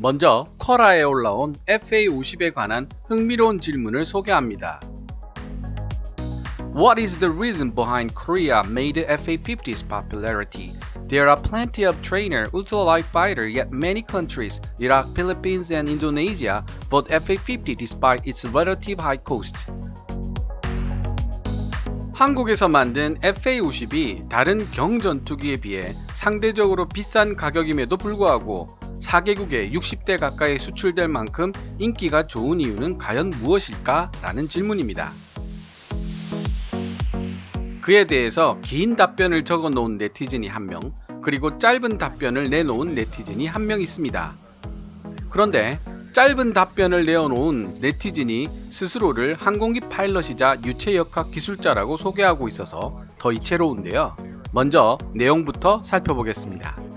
먼저 커라에 올라온 FA50에 관한 흥미로운 질문을 소개합니다. What is the reason behind Korea made the FA50's popularity? There are plenty of trainer ultralight fighter yet many countries, Iraq, Philippines and Indonesia, bought FA50 despite its relative high cost. 한국에서 만든 FA50이 다른 경전투기에 비해 상대적으로 비싼 가격임에도 불구하고 4개국에 60대 가까이 수출될 만큼 인기가 좋은 이유는 과연 무엇일까? 라는 질문입니다. 그에 대해서 긴 답변을 적어 놓은 네티즌이 한 명, 그리고 짧은 답변을 내놓은 네티즌이 한 명 있습니다. 그런데 짧은 답변을 내어놓은 네티즌이 스스로를 항공기 파일럿이자 유체역학 기술자라고 소개하고 있어서 더 이채로운데요. 먼저 내용부터 살펴보겠습니다.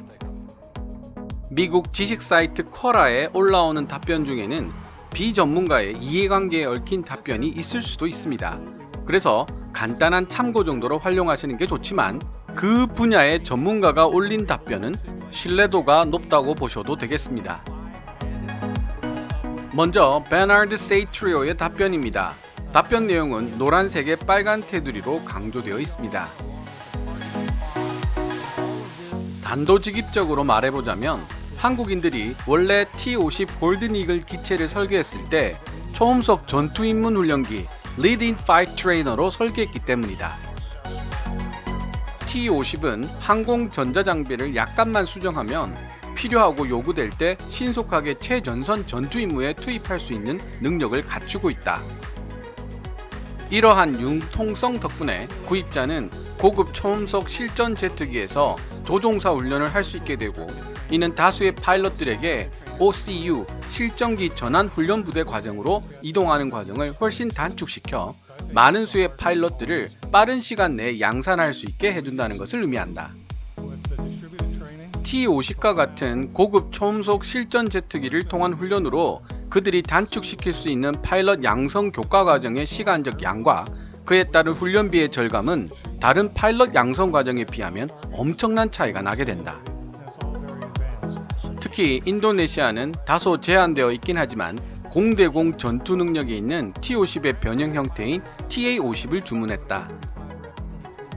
미국 지식 사이트 쿼라에 올라오는 답변 중에는 비전문가의 이해관계에 얽힌 답변이 있을 수도 있습니다. 그래서 간단한 참고 정도로 활용하시는 게 좋지만 그 분야의 전문가가 올린 답변은 신뢰도가 높다고 보셔도 되겠습니다. 먼저 베나드 세이트리오의 답변입니다. 답변 내용은 노란색의 빨간 테두리로 강조되어 있습니다. 단도직입적으로 말해보자면 한국인들이 원래 T-50 골든 이글 기체를 설계했을 때 초음속 전투 입문 훈련기 in Fight Trainer로 설계했기 때문이다. T-50은 항공 전자장비를 약간만 수정하면 필요하고 요구될 때 신속하게 최전선 전투 임무에 투입할 수 있는 능력을 갖추고 있다. 이러한 융통성 덕분에 구입자는 고급 초음속 실전 제트기에서 조종사 훈련을 할 수 있게 되고 이는 다수의 파일럿들에게 OCU 실전기 전환 훈련 부대 과정으로 이동하는 과정을 훨씬 단축시켜 많은 수의 파일럿들을 빠른 시간 내에 양산할 수 있게 해준다는 것을 의미한다. T-50과 같은 고급 초음속 실전 제트기를 통한 훈련으로 그들이 단축시킬 수 있는 파일럿 양성 교과 과정의 시간적 양과 그에 따른 훈련비의 절감은 다른 파일럿 양성 과정에 비하면 엄청난 차이가 나게 된다. 특히 인도네시아는 다소 제한되어 있긴 하지만 공대공 전투 능력이 있는 T-50의 변형 형태인 TA-50을 주문했다.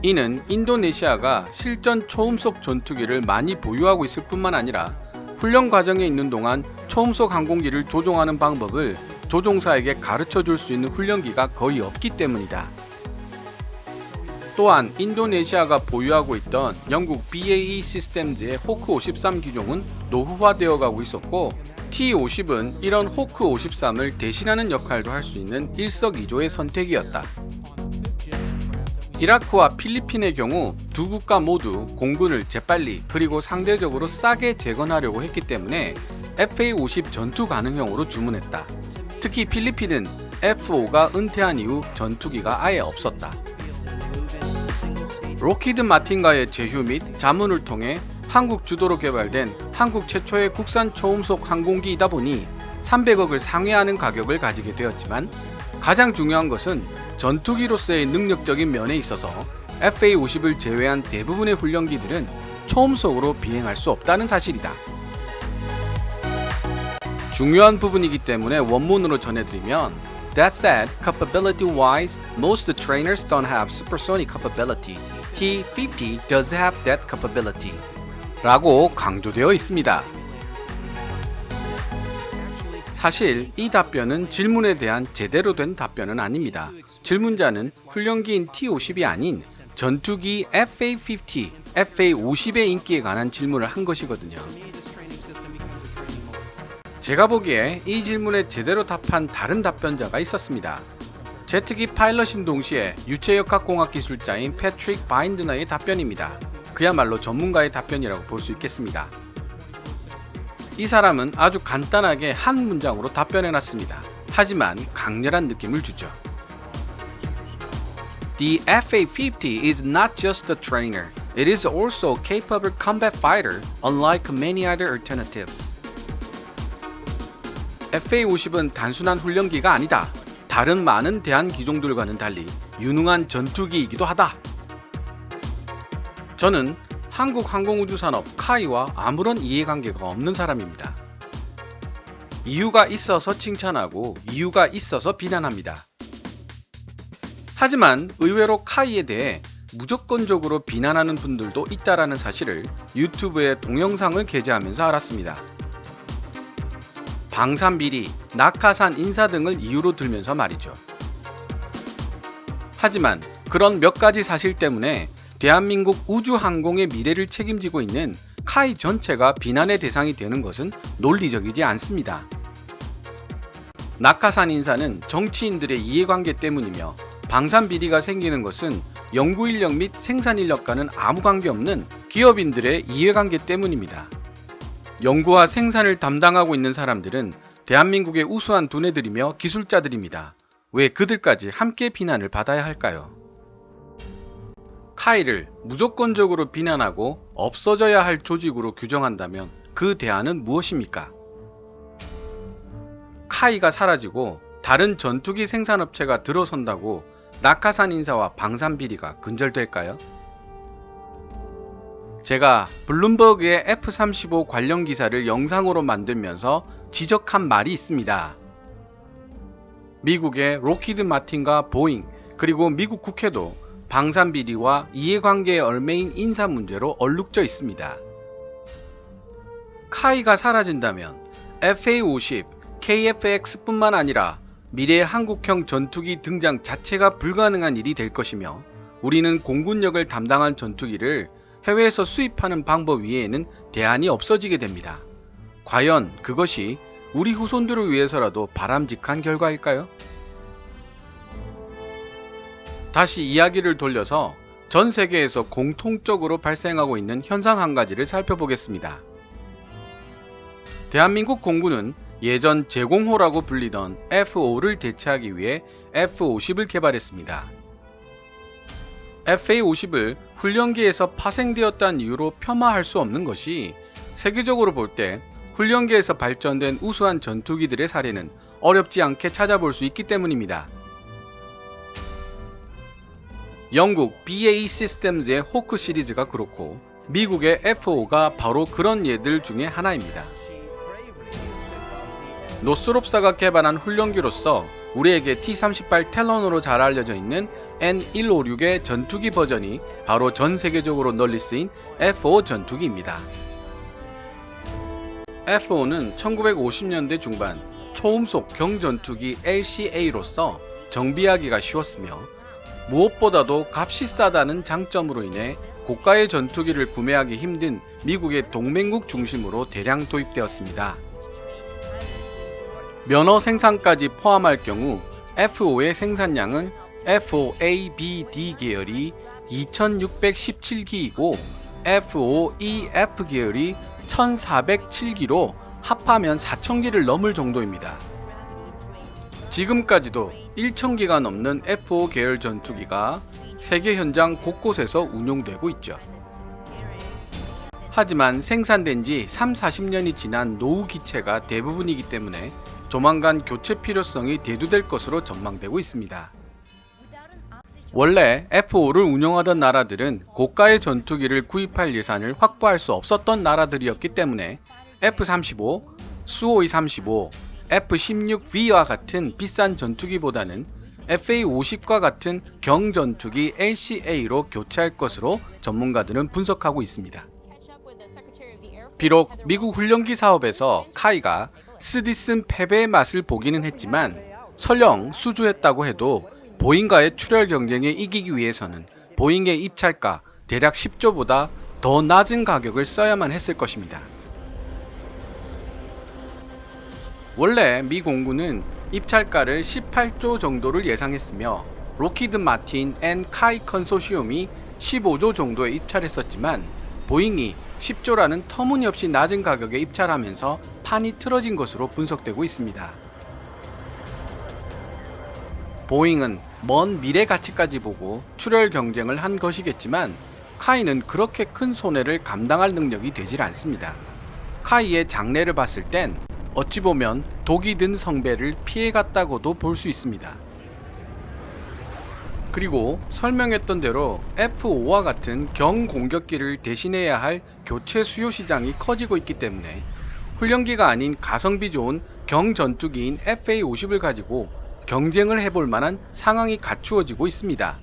이는 인도네시아가 실전 초음속 전투기를 많이 보유하고 있을 뿐만 아니라 훈련 과정에 있는 동안 초음속 항공기를 조종하는 방법을 조종사에게 가르쳐 줄 수 있는 훈련기가 거의 없기 때문이다. 또한 인도네시아가 보유하고 있던 영국 BAE 시스템즈의 호크 53 기종은 노후화되어 가고 있었고 T-50은 이런 호크 53을 대신하는 역할도 할 수 있는 일석이조의 선택이었다. 이라크와 필리핀의 경우 두 국가 모두 공군을 재빨리 그리고 상대적으로 싸게 재건하려고 했기 때문에 FA-50 전투 가능형으로 주문했다. 특히 필리핀은 F-5가 은퇴한 이후 전투기가 아예 없었다. 로키드 마틴과의 제휴 및 자문을 통해 한국 주도로 개발된 한국 최초의 국산 초음속 항공기이다 보니 300억을 상회하는 가격을 가지게 되었지만 가장 중요한 것은 전투기로서의 능력적인 면에 있어서 FA-50을 제외한 대부분의 훈련기들은 초음속으로 비행할 수 없다는 사실이다. 중요한 부분이기 때문에 원문으로 전해드리면 That said, capability wise, most trainers don't have supersonic capability. T-50 does have that capability. 라고 강조되어 있습니다. 사실 이 답변은 질문에 대한 제대로 된 답변은 아닙니다. 질문자는 훈련기인 T-50이 아닌 전투기 FA-50, FA-50의 인기에 관한 질문을 한 것이거든요. 제가 보기에 이 질문에 제대로 답한 다른 답변자가 있었습니다. 제트기 파일럿인 동시에 유체역학공학 기술자인 패트릭 바인드너의 답변입니다. 그야말로 전문가의 답변이라고 볼 수 있겠습니다. 이 사람은 아주 간단하게 한 문장으로 답변해 놨습니다. 하지만 강렬한 느낌을 주죠. The FA-50 is not just a trainer. It is also a capable combat fighter, unlike many other alternatives. FA-50은 단순한 훈련기가 아니다. 다른 많은 대한 기종들과는 달리 유능한 전투기이기도 하다. 저는 한국 항공우주산업 카이와 아무런 이해관계가 없는 사람입니다. 이유가 있어서 칭찬하고 이유가 있어서 비난합니다. 하지만 의외로 카이에 대해 무조건적으로 비난하는 분들도 있다라는 사실을 유튜브에 동영상을 게재하면서 알았습니다. 방산비리, 낙하산 인사 등을 이유로 들면서 말이죠. 하지만 그런 몇 가지 사실 때문에 대한민국 우주항공의 미래를 책임지고 있는 카이 전체가 비난의 대상이 되는 것은 논리적이지 않습니다. 낙하산 인사는 정치인들의 이해관계 때문이며 방산 비리가 생기는 것은 연구 인력 및 생산 인력과는 아무 관계없는 기업인들의 이해관계 때문입니다. 연구와 생산을 담당하고 있는 사람들은 대한민국의 우수한 두뇌들이며 기술자들입니다. 왜 그들까지 함께 비난을 받아야 할까요? 카이를 무조건적으로 비난하고 없어져야 할 조직으로 규정한다면 그 대안은 무엇입니까? 카이가 사라지고 다른 전투기 생산업체가 들어선다고 낙하산 인사와 방산 비리가 근절될까요? 제가 블룸버그의 F-35 관련 기사를 영상으로 만들면서 지적한 말이 있습니다. 미국의 로키드 마틴과 보잉 그리고 미국 국회도 방산 비리와 이해관계의 얼매인 인사 문제로 얼룩져 있습니다. 카이가 사라진다면 FA-50, KF-X뿐만 아니라 미래의 한국형 전투기 등장 자체가 불가능한 일이 될 것이며 우리는 공군력을 담당한 전투기를 해외에서 수입하는 방법 외에는 대안이 없어지게 됩니다. 과연 그것이 우리 후손들을 위해서라도 바람직한 결과일까요? 다시 이야기를 돌려서 전 세계에서 공통적으로 발생하고 있는 현상 한 가지를 살펴보겠습니다. 대한민국 공군은 예전 제공호라고 불리던 F5를 대체하기 위해 F50을 개발했습니다. FA50을 훈련기에서 파생되었다는 이유로 폄하할 수 없는 것이 세계적으로 볼 때 훈련기에서 발전된 우수한 전투기들의 사례는 어렵지 않게 찾아볼 수 있기 때문입니다. 영국 BAE 시스템즈의 호크 시리즈가 그렇고 미국의 F5가 바로 그런 예들 중에 하나입니다. 노스롭사가 개발한 훈련기로서 우리에게 T-38 텔런으로 잘 알려져 있는 N156의 전투기 버전이 바로 전 세계적으로 널리 쓰인 F5 전투기입니다. F5는 1950년대 중반 초음속 경전투기 LCA로서 정비하기가 쉬웠으며 무엇보다도 값이 싸다는 장점으로 인해 고가의 전투기를 구매하기 힘든 미국의 동맹국 중심으로 대량 도입되었습니다. 면허 생산까지 포함할 경우 F5의 생산량은 F5A, B, D 계열이 2617기이고 F5E, F 계열이 1407기로 합하면 4000기를 넘을 정도입니다. 지금까지도 1000기가 넘는 F5 계열 전투기가 세계 현장 곳곳에서 운용되고 있죠. 하지만 생산된 지 3, 40년이 지난 노후 기체가 대부분이기 때문에 조만간 교체 필요성이 대두될 것으로 전망되고 있습니다. 원래 F5를 운영하던 나라들은 고가의 전투기를 구입할 예산을 확보할 수 없었던 나라들이었기 때문에 F-35, Su-35, F-16V와 같은 비싼 전투기보다는 FA-50과 같은 경전투기 LCA로 교체할 것으로 전문가들은 분석하고 있습니다. 비록 미국 훈련기 사업에서 카이가 스디슨 패배의 맛을 보기는 했지만 설령 수주했다고 해도 보잉과의 출혈 경쟁에 이기기 위해서는 보잉의 입찰가 대략 10조보다 더 낮은 가격을 써야만 했을 것입니다. 원래 미 공군은 입찰가를 18조 정도를 예상했으며 로키드 마틴 앤 카이 컨소시엄이 15조 정도에 입찰했었지만 보잉이 10조라는 터무니없이 낮은 가격에 입찰하면서 판이 틀어진 것으로 분석되고 있습니다. 보잉은 먼 미래 가치까지 보고 출혈 경쟁을 한 것이겠지만 카이는 그렇게 큰 손해를 감당할 능력이 되질 않습니다. 카이의 장래를 봤을 땐 어찌 보면 독이 든 성배를 피해갔다고도 볼 수 있습니다. 그리고 설명했던 대로 F5와 같은 경공격기를 대신해야 할 교체 수요 시장이 커지고 있기 때문에 훈련기가 아닌 가성비 좋은 경전투기인 FA-50을 가지고 경쟁을 해볼 만한 상황이 갖추어지고 있습니다.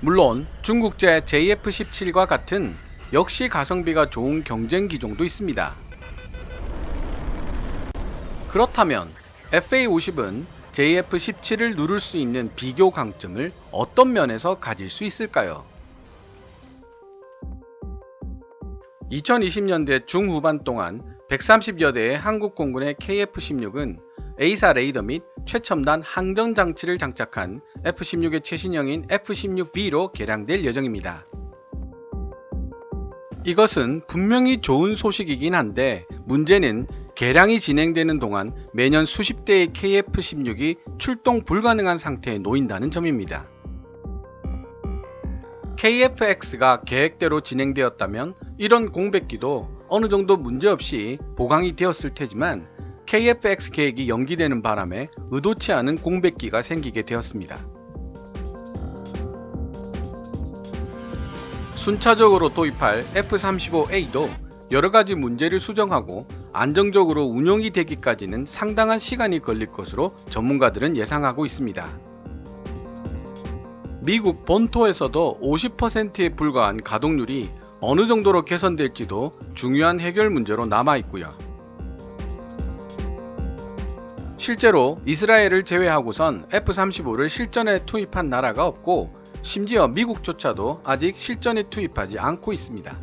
물론 중국제 JF-17과 같은 역시 가성비가 좋은 경쟁 기종도 있습니다. 그렇다면 FA-50은 JF-17을 누를 수 있는 비교 강점을 어떤 면에서 가질 수 있을까요? 2020년대 중후반 동안 130여 대의 한국 공군의 KF-16은 A사 레이더 및 최첨단 항전 장치를 장착한 F-16의 최신형인 F-16V로 개량될 예정입니다. 이것은 분명히 좋은 소식이긴 한데 문제는 개량이 진행되는 동안 매년 수십 대의 KF-16이 출동 불가능한 상태에 놓인다는 점입니다. KF-X가 계획대로 진행되었다면 이런 공백기도 어느 정도 문제없이 보강이 되었을 테지만 KF-X 계획이 연기되는 바람에 의도치 않은 공백기가 생기게 되었습니다. 순차적으로 도입할 F-35A도 여러 가지 문제를 수정하고 안정적으로 운용이 되기까지는 상당한 시간이 걸릴 것으로 전문가들은 예상하고 있습니다. 미국 본토에서도 50%에 불과한 가동률이 어느 정도로 개선될지도 중요한 해결 문제로 남아 있고요. 실제로 이스라엘을 제외하고선 F-35를 실전에 투입한 나라가 없고 심지어 미국조차도 아직 실전에 투입하지 않고 있습니다.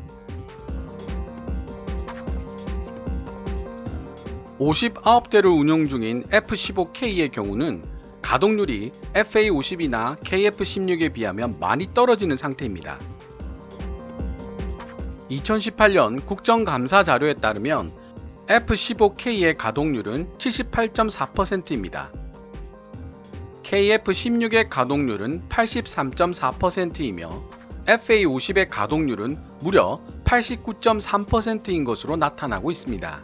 59대를 운용 중인 F-15K의 경우는 가동률이 FA-50이나 KF-16에 비하면 많이 떨어지는 상태입니다. 2018년 국정감사 자료에 따르면 F-15K의 가동률은 78.4%입니다. KF-16의 가동률은 83.4%이며 FA-50의 가동률은 무려 89.3%인 것으로 나타나고 있습니다.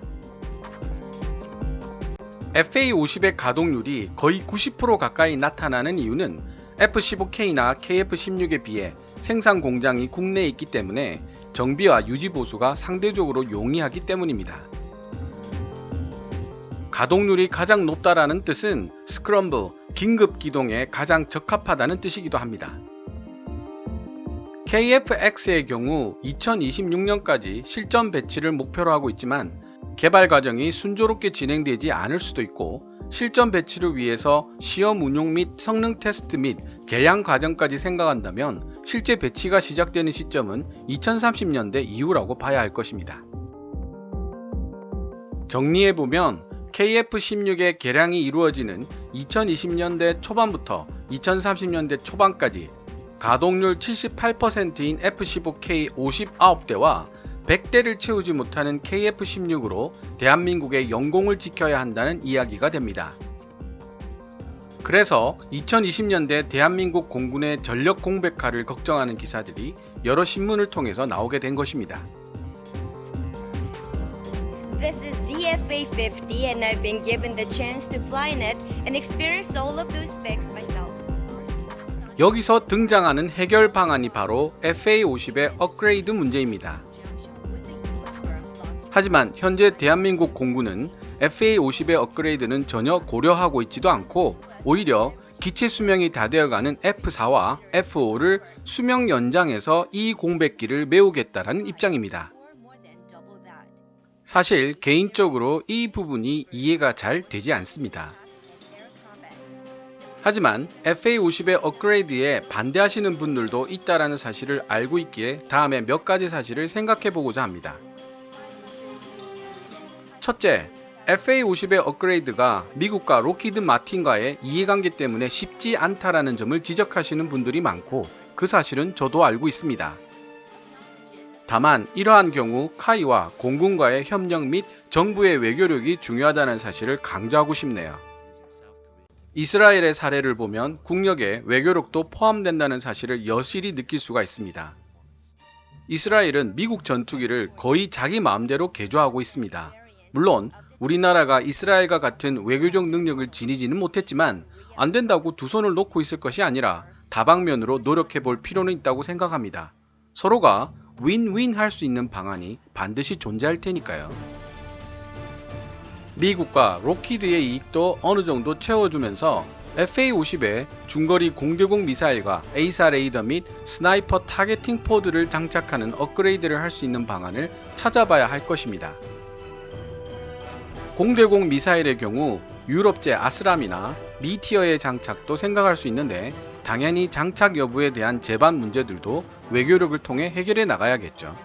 FA-50의 가동률이 거의 90% 가까이 나타나는 이유는 F-15K나 KF-16에 비해 생산 공장이 국내에 있기 때문에 정비와 유지 보수가 상대적으로 용이하기 때문입니다. 가동률이 가장 높다라는 뜻은 스크럼블, 긴급 기동에 가장 적합하다는 뜻이기도 합니다. KF-X의 경우 2026년까지 실전 배치를 목표로 하고 있지만 개발 과정이 순조롭게 진행되지 않을 수도 있고 실전 배치를 위해서 시험 운용 및 성능 테스트 및 개량 과정까지 생각한다면 실제 배치가 시작되는 시점은 2030년대 이후라고 봐야 할 것입니다. 정리해보면 KF-16의 개량이 이루어지는 2020년대 초반부터 2030년대 초반까지 가동률 78%인 F-15K 59대와 100대를 채우지 못하는 KF-16으로 대한민국의 영공을 지켜야 한다는 이야기가 됩니다. 그래서 2020년대 대한민국 공군의 전력 공백화를 걱정하는 기사들이 여러 신문을 통해서 나오게 된 것입니다. This is DFA 50, and I've been given the chance to fly in it and experience all of those specs myself. 여기서 등장하는 해결 방안이 바로 FA-50의 업그레이드 문제입니다. 하지만 현재 대한민국 공군은 FA-50의 업그레이드는 전혀 고려하고 있지도 않고 오히려 기체 수명이 다 되어가는 F4와 F5를 수명 연장해서 이 공백기를 메우겠다라는 입장입니다. 사실 개인적으로 이 부분이 이해가 잘 되지 않습니다. 하지만 FA50의 업그레이드에 반대하시는 분들도 있다라는 사실을 알고 있기에 다음에 몇 가지 사실을 생각해 보고자 합니다. 첫째, FA50의 업그레이드가 미국과 로키드 마틴과의 이해관계 때문에 쉽지 않다라는 점을 지적하시는 분들이 많고 그 사실은 저도 알고 있습니다. 다만 이러한 경우 카이와 공군과의 협력 및 정부의 외교력이 중요하다는 사실을 강조하고 싶네요. 이스라엘의 사례를 보면 국력에 외교력도 포함된다는 사실을 여실히 느낄 수가 있습니다. 이스라엘은 미국 전투기를 거의 자기 마음대로 개조하고 있습니다. 물론 우리나라가 이스라엘과 같은 외교적 능력을 지니지는 못했지만 안 된다고 두 손을 놓고 있을 것이 아니라 다방면으로 노력해 볼 필요는 있다고 생각합니다. 서로가 윈윈 할 수 있는 방안이 반드시 존재할 테니까요. 미국과 로키드의 이익도 어느 정도 채워주면서 FA-50에 중거리 공대공 미사일과 에이사 레이더 및 스나이퍼 타겟팅 포드를 장착하는 업그레이드를 할 수 있는 방안을 찾아봐야 할 것입니다. 공대공 미사일의 경우 유럽제 아스람이나 미티어의 장착도 생각할 수 있는데 당연히 장착 여부에 대한 제반 문제들도 외교력을 통해 해결해 나가야겠죠.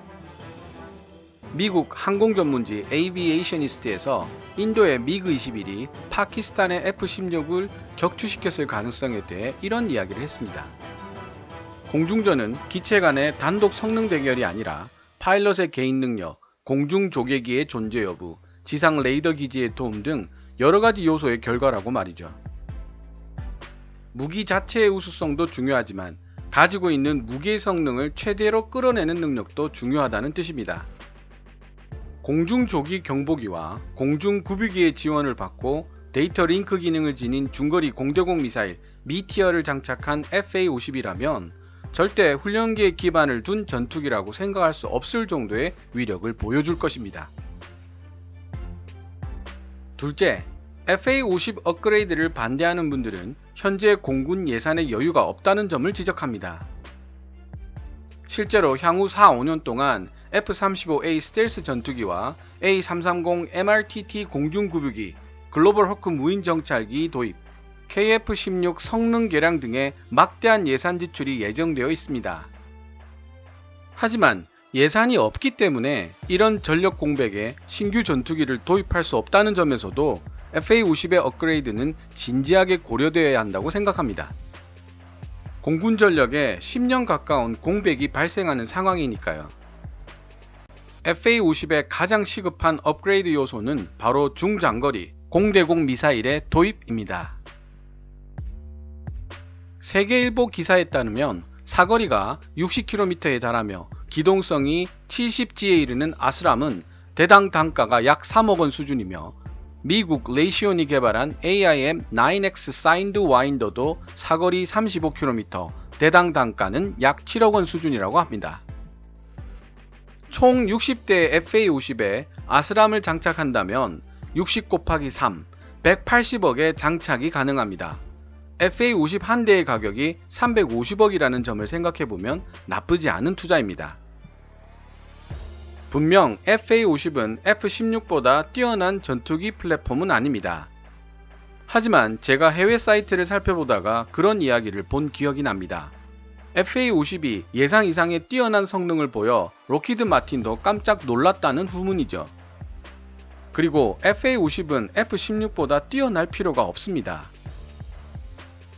미국 항공 전문지 에이비에이셔니스트에서 인도의 미그 21이 파키스탄의 F-16을 격추시켰을 가능성에 대해 이런 이야기를 했습니다. 공중전은 기체 간의 단독 성능 대결이 아니라 파일럿의 개인 능력, 공중 조개기의 존재 여부, 지상 레이더 기지의 도움 등 여러 가지 요소의 결과라고 말이죠. 무기 자체의 우수성도 중요하지만 가지고 있는 무기의 성능을 최대로 끌어내는 능력도 중요하다는 뜻입니다. 공중 조기 경보기와 공중 구비기의 지원을 받고 데이터 링크 기능을 지닌 중거리 공대공 미사일 미티어를 장착한 FA-50이라면 절대 훈련기에 기반을 둔 전투기라고 생각할 수 없을 정도의 위력을 보여줄 것입니다. 둘째, FA-50 업그레이드를 반대하는 분들은 현재 공군 예산에 여유가 없다는 점을 지적합니다. 실제로 향후 4, 5년 동안 F-35A 스텔스 전투기와 A330 MRTT 공중구비기, 글로벌 호크 무인 정찰기 도입, KF-16 성능 개량 등의 막대한 예산 지출이 예정되어 있습니다. 하지만 예산이 없기 때문에 이런 전력 공백에 신규 전투기를 도입할 수 없다는 점에서도 FA-50의 업그레이드는 진지하게 고려되어야 한다고 생각합니다. 공군 전력에 10년 가까운 공백이 발생하는 상황이니까요. FA-50의 가장 시급한 업그레이드 요소는 바로 중장거리 공대공 미사일의 도입입니다. 세계일보 기사에 따르면 사거리가 60km에 달하며 기동성이 70G에 이르는 아스람은 대당 단가가 약 3억 원 수준이며 미국 레이시온이 개발한 AIM-9X 사인드 와인더도 사거리 35km, 대당 단가는 약 7억 원 수준이라고 합니다. 총 60대 FA-50에 아스람을 장착한다면 60 곱하기 3, 180억의 장착이 가능합니다. FA-50 한 대의 가격이 350억이라는 점을 생각해보면 나쁘지 않은 투자입니다. 분명 FA-50은 F-16보다 뛰어난 전투기 플랫폼은 아닙니다. 하지만 제가 해외 사이트를 살펴보다가 그런 이야기를 본 기억이 납니다. FA-50이 예상 이상의 뛰어난 성능을 보여 로키드 마틴도 깜짝 놀랐다는 후문이죠. 그리고 FA-50은 F-16보다 뛰어날 필요가 없습니다.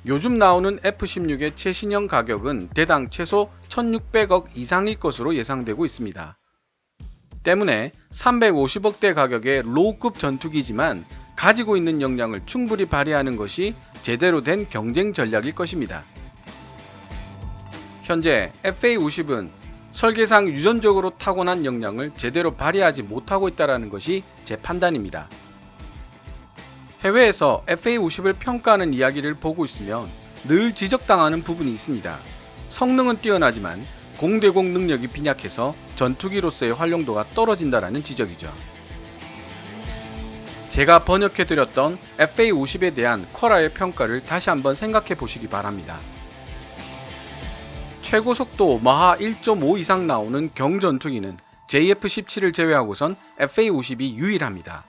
요즘 나오는 F-16의 최신형 가격은 대당 최소 1600억 이상일 것으로 예상되고 있습니다. 때문에 350억대 가격의 로우급 전투기지만 가지고 있는 역량을 충분히 발휘하는 것이 제대로 된 경쟁 전략일 것입니다. 현재 FA-50은 설계상 유전적으로 타고난 역량을 제대로 발휘하지 못하고 있다는 것이 제 판단입니다. 해외에서 FA-50을 평가하는 이야기를 보고 있으면 늘 지적당하는 부분이 있습니다. 성능은 뛰어나지만 공대공 능력이 빈약해서 전투기로서의 활용도가 떨어진다라는 지적이죠. 제가 번역해드렸던 FA-50에 대한 쿼라의 평가를 다시 한번 생각해 보시기 바랍니다. 최고 속도 마하 1.5 이상 나오는 경전투기는 JF-17을 제외하고선 FA-50이 유일합니다.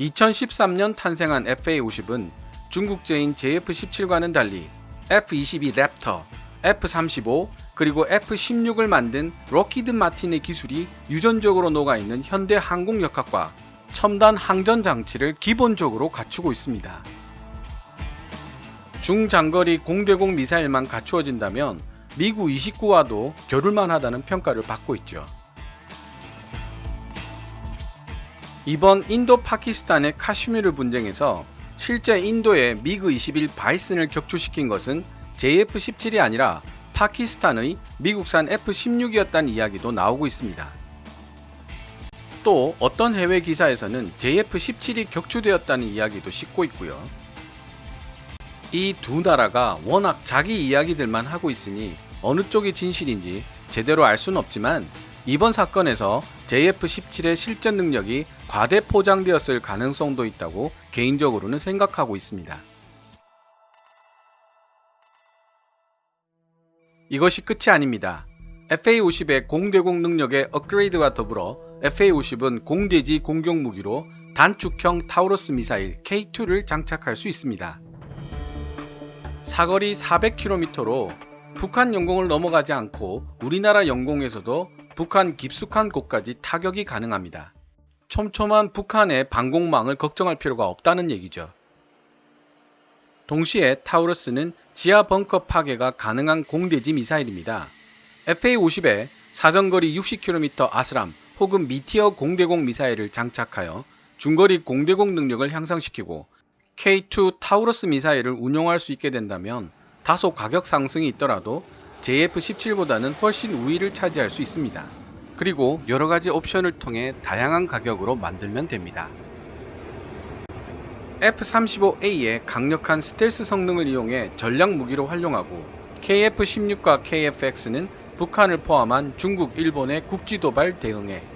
2013년 탄생한 FA-50은 중국제인 JF-17과는 달리 F-22 랩터, F-35 그리고 F-16을 만든 로키드 마틴의 기술이 유전적으로 녹아있는 현대 항공역학과 첨단 항전 장치를 기본적으로 갖추고 있습니다. 중장거리 공대공 미사일만 갖추어진다면 미구 29와도 겨룰만 하다는 평가를 받고 있죠. 이번 인도 파키스탄의 카슈미르 분쟁에서 실제 인도의 미그 21 바이슨을 격추시킨 것은 JF-17이 아니라 파키스탄의 미국산 F-16이었다는 이야기도 나오고 있습니다. 또 어떤 해외 기사에서는 JF-17이 격추되었다는 이야기도 싣고 있고요. 이 두 나라가 워낙 자기 이야기들만 하고 있으니 어느 쪽이 진실인지 제대로 알 수는 없지만 이번 사건에서 JF-17의 실전 능력이 과대 포장되었을 가능성도 있다고 개인적으로는 생각하고 있습니다. 이것이 끝이 아닙니다. FA-50의 공대공 능력의 업그레이드와 더불어 FA-50은 공대지 공격 무기로 단축형 타우러스 미사일 K2를 장착할 수 있습니다. 사거리 400km로 북한 영공을 넘어가지 않고 우리나라 영공에서도 북한 깊숙한 곳까지 타격이 가능합니다. 촘촘한 북한의 방공망을 걱정할 필요가 없다는 얘기죠. 동시에 타우러스는 지하 벙커 파괴가 가능한 공대지 미사일입니다. FA-50에 사정거리 60km 아스람 혹은 미티어 공대공 미사일을 장착하여 중거리 공대공 능력을 향상시키고 K2 타우러스 미사일을 운용할 수 있게 된다면 다소 가격 상승이 있더라도 JF-17보다는 훨씬 우위를 차지할 수 있습니다. 그리고 여러 가지 옵션을 통해 다양한 가격으로 만들면 됩니다. F-35A의 강력한 스텔스 성능을 이용해 전략 무기로 활용하고 KF-16과 KF-X는 북한을 포함한 중국, 일본의 국지 도발 대응에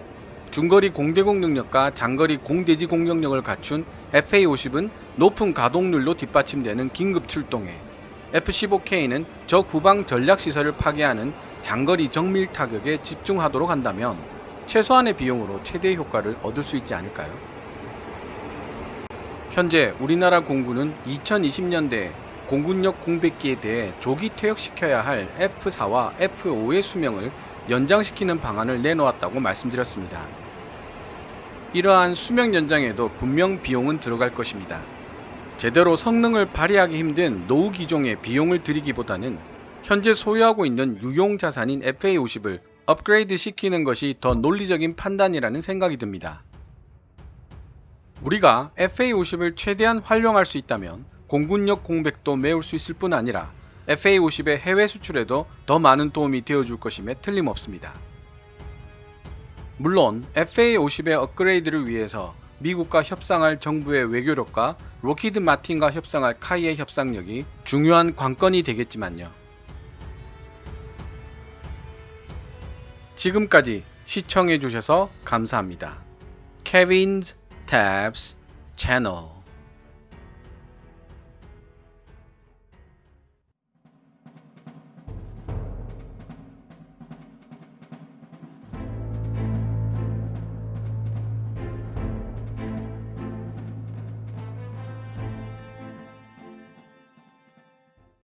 중거리 공대공 능력과 장거리 공대지 공격력을 갖춘 FA-50은 높은 가동률로 뒷받침되는 긴급 출동에 F-15K는 저 구방 전략 시설을 파괴하는 장거리 정밀 타격에 집중하도록 한다면 최소한의 비용으로 최대 효과를 얻을 수 있지 않을까요? 현재 우리나라 공군은 2020년대 공군력 공백기에 대해 조기 퇴역시켜야 할 F4와 F5의 수명을 연장시키는 방안을 내놓았다고 말씀드렸습니다. 이러한 수명 연장에도 분명 비용은 들어갈 것입니다. 제대로 성능을 발휘하기 힘든 노후 기종에 비용을 들이기보다는 현재 소유하고 있는 유용 자산인 FA50을 업그레이드 시키는 것이 더 논리적인 판단이라는 생각이 듭니다. 우리가 FA50을 최대한 활용할 수 있다면 공군력 공백도 메울 수 있을 뿐 아니라 FA50의 해외 수출에도 더 많은 도움이 되어줄 것임에 틀림없습니다. 물론 FA50의 업그레이드를 위해서 미국과 협상할 정부의 외교력과 로키드 마틴과 협상할 카이의 협상력이 중요한 관건이 되겠지만요. 지금까지 시청해주셔서 감사합니다. Kevin's Tabs Channel